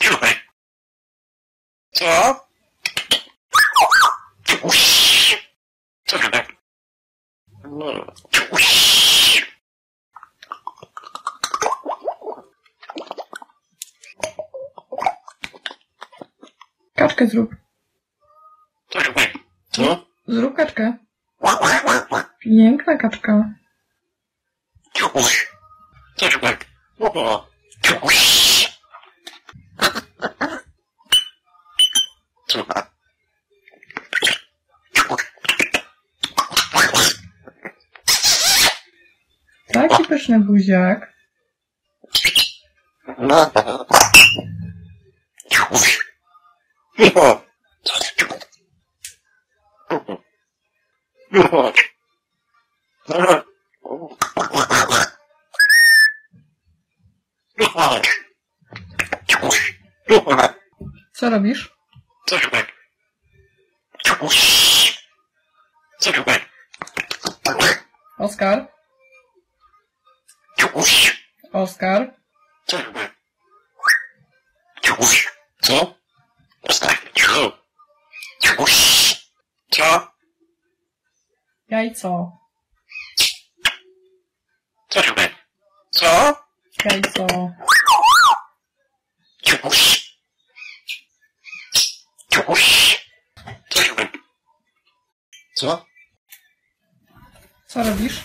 Get away. Co? Kaczkę zrób. Co? Zrób kaczkę. Piękna kaczka. Taki pyszny buziak. No. No. No. No. Co robisz? Co? Ciuś. Co tak? Oskar? Oskar? Co? Ciuś. Co? Ciuś. Co? Jajco. Co tak? Co? Jajco. Ciuś. Ciuś. Co to tak? Co? Co robisz?